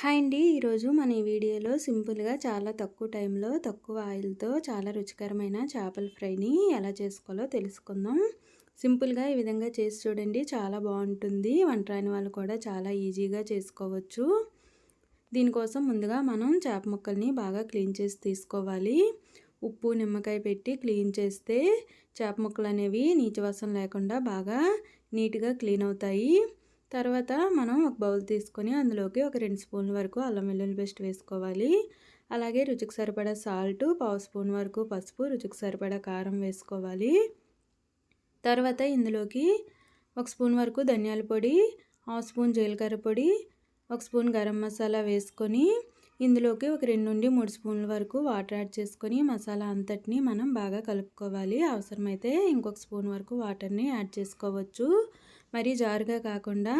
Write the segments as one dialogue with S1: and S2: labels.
S1: Hi అండి. ఈరోజు మన ఈ వీడియోలో సింపుల్గా చాలా తక్కువ టైంలో తక్కువ ఆయిల్తో చాలా రుచికరమైన చేపల ఫ్రైని ఎలా చేసుకోవాలో తెలుసుకుందాం. సింపుల్గా ఈ విధంగా చేసి చూడండి చాలా బాగుంటుంది. వంట రాని వాళ్ళు కూడా చాలా ఈజీగా చేసుకోవచ్చు. దీనికోసం ముందుగా మనం చేప ముక్కల్ని బాగా క్లీన్ చేసి తీసుకోవాలి. ఉప్పు నిమ్మకాయ పెట్టి క్లీన్ చేస్తే చేప ముక్కలు అనేవి నీచవాసన లేకుండా బాగా నీట్గా క్లీన్ అవుతాయి. తర్వాత మనం ఒక బౌల్ తీసుకొని అందులోకి ఒక రెండు స్పూన్ల వరకు అల్లం వెల్లుల్లి పేస్ట్ వేసుకోవాలి. అలాగే రుచికి సరిపడా సాల్ట్ పావు స్పూన్ వరకు పసుపు రుచికి సరిపడా కారం వేసుకోవాలి. తర్వాత ఇందులోకి ఒక స్పూన్ వరకు ధనియాల పొడి హాఫ్ స్పూన్ జీలకర్ర పొడి ఒక స్పూన్ గరం మసాలా వేసుకొని ఇందులోకి ఒక రెండు నుండి మూడు స్పూన్ల వరకు వాటర్ యాడ్ చేసుకొని మసాలా అంతటిని మనం బాగా కలుపుకోవాలి. అవసరమైతే ఇంకొక స్పూన్ వరకు వాటర్ని యాడ్ చేసుకోవచ్చు. మరీ జారుగా కాకుండా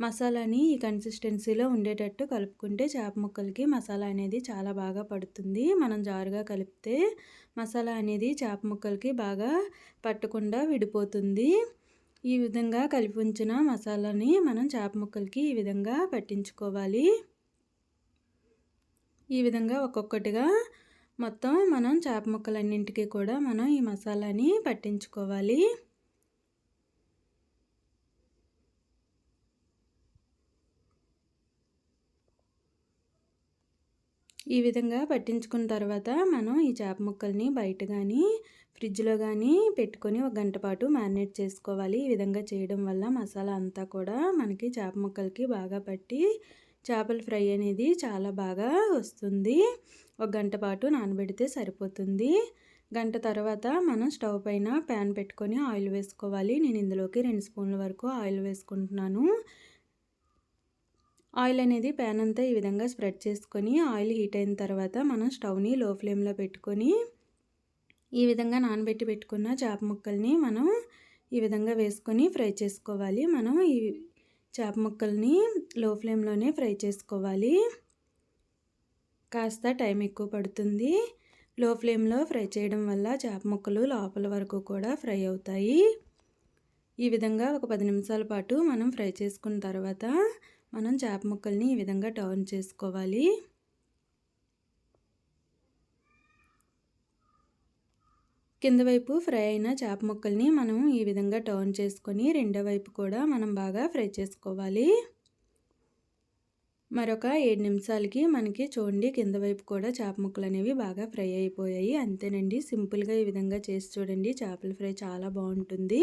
S1: మసాలాని ఈ కన్సిస్టెన్సీలో ఉండేటట్టు కలుపుకుంటే చేప ముక్కలకి మసాలా అనేది చాలా బాగా పడుతుంది. మనం జారుగా కలిపితే మసాలా అనేది చేప ముక్కలకి బాగా పట్టకుండా విడిపోతుంది. ఈ విధంగా కలిపి ఉంచిన మసాలాని మనం చేప ముక్కలకి ఈ విధంగా పట్టించుకోవాలి. ఈ విధంగా ఒక్కొక్కటిగా మొత్తం మనం చేప ముక్కలన్నింటికి కూడా మనం ఈ మసాలాని పట్టించుకోవాలి. ఈ విధంగా పట్టించుకున్న తర్వాత మనం ఈ చేప ముక్కల్ని బయట కానీ ఫ్రిడ్జ్లో కానీ పెట్టుకొని ఒక గంట పాటు మ్యారినేట్ చేసుకోవాలి. ఈ విధంగా చేయడం వల్ల మసాలా అంతా కూడా మనకి చేప ముక్కలకి బాగా పట్టి చేపల ఫ్రై అనేది చాలా బాగా వస్తుంది. ఒక గంట పాటు నానబెడితే సరిపోతుంది. గంట తర్వాత మనం స్టవ్ పైన ప్యాన్ పెట్టుకొని ఆయిల్ వేసుకోవాలి. నేను ఇందులోకి రెండు స్పూన్ల వరకు ఆయిల్ వేసుకుంటున్నాను. ఆయిల్ అనేది ప్యాన్ అంతా ఈ విధంగా స్ప్రెడ్ చేసుకొని ఆయిల్ హీట్ అయిన తర్వాత మనం స్టవ్ని లో ఫ్లేమ్లో పెట్టుకొని ఈ విధంగా నానబెట్టి పెట్టుకున్న చేప ముక్కల్ని మనం ఈ విధంగా వేసుకొని ఫ్రై చేసుకోవాలి. మనం ఈ చేప ముక్కల్ని లో ఫ్లేమ్లోనే ఫ్రై చేసుకోవాలి. కాస్త టైం ఎక్కువ పడుతుంది. లో ఫ్లేమ్లో ఫ్రై చేయడం వల్ల చేప ముక్కలు లోపల వరకు కూడా ఫ్రై అవుతాయి. ఈ విధంగా ఒక పది నిమిషాల పాటు మనం ఫ్రై చేసుకున్న తర్వాత మనం చేప ముక్కల్ని ఈ విధంగా టర్న్ చేసుకోవాలి. కింద వైపు ఫ్రై అయిన చేప ముక్కల్ని మనం ఈ విధంగా టర్న్ చేసుకొని రెండో వైపు కూడా మనం బాగా ఫ్రై చేసుకోవాలి. మరొక ఏడు నిమిషాలకి మనకి చూడండి కింద వైపు కూడా చేప ముక్కలు అనేవి బాగా ఫ్రై అయిపోయాయి. అంతేనండి సింపుల్గా ఈ విధంగా చేసి చూడండి చేపల ఫ్రై చాలా బాగుంటుంది.